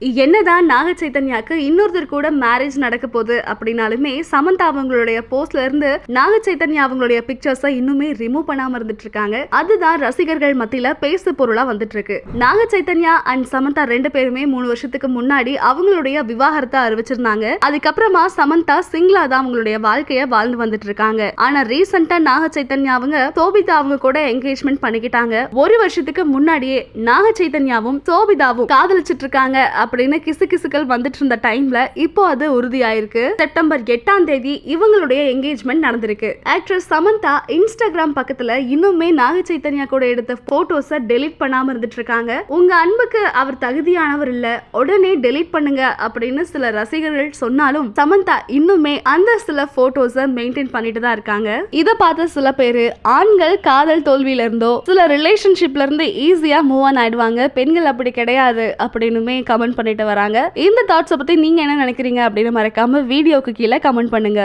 என்னதான் நாக சைத்தன்யாக்கு இன்னொருத்தர் கூட மேரேஜ் நடக்க போகுது அப்படின்னாலுமே சமந்தா அவங்களுடைய போஸ்ட்ல இருந்து நாக சைத்தன்யா அவங்களுடைய பிக்சர்ஸை இன்னுமே ரிமூவ் பண்ணாம இருந்துட்டு இருக்காங்க அதுதான் ரசிகர்கள் மத்தியில பேசு பொருளா வந்துட்டு இருக்கு நாக சைத்தன்யா அண்ட் சமந்தா ரெண்டு பேருமே மூணு வருஷத்துக்கு முன்னாடி அவங்களுடைய விவாகரத்தை அறிவிச்சிருந்தாங்க. அதுக்கப்புறமா சமந்தா சிங்கிளா தான் அவங்களுடைய வாழ்க்கைய வாழ்ந்து வந்துட்டு இருக்காங்க ஆனா ரீசெண்டா நாக சைத்தன்யா அவங்க சோபிதா அவங்க கூட என்கேஜ்மெண்ட் பண்ணிக்கிட்டாங்க. ஒரு வருஷத்துக்கு முன்னாடியே நாக சைத்தன்யாவும் சோபிதாவும் காதலிச்சிட்டு இருக்காங்க அப்படின்னு கிசு கிசுக்கள் வந்துட்டு இருந்த டைம்ல இப்போ அது உறுதியாயிருக்கு. செப்டம்பர் எட்டாம் தேதி இவங்களுடைய என்கேஜ்மெண்ட் நடந்திருக்கு. ஆக்ட்ரஸ் சமந்தா இன்ஸ்டாகிராம் பக்கத்துல இன்னுமே நாக சைத்தன்யா கூட எடுத்த போட்டோஸை டெலீட் பண்ணாம இருந்துட்டு இருக்காங்க உங்க அன்புக்கு அவர் தகுதியானவர் இல்ல உடனே டெலீட் பண்ணுங்க அப்படின்னு சில ரசிகர்கள் சொன்னாலும் சமந்தா இன்னுமே அந்த சில போட்டோஸை மெயின்டைன் பண்ணிட்டு தான் இருக்காங்க. இத பார்த்த சில பேரு ஆண்கள் காதல் தோல்வியில இருந்தோ சில ரிலேஷன்ஷிப்ல இருந்து ஈஸியா மூவ் ஆன் ஆயிடுவாங்க பெண்கள் அப்படி கிடையாது அப்படின்னுமே கமெண்ட் பண்ணிட்டு வராங்க. இந்த தாட்ஸை பத்தி நீங்க என்ன நினைக்கிறீங்க அப்படின்னு மறக்காம வீடியோக்கு கீழே கமெண்ட் பண்ணுங்க.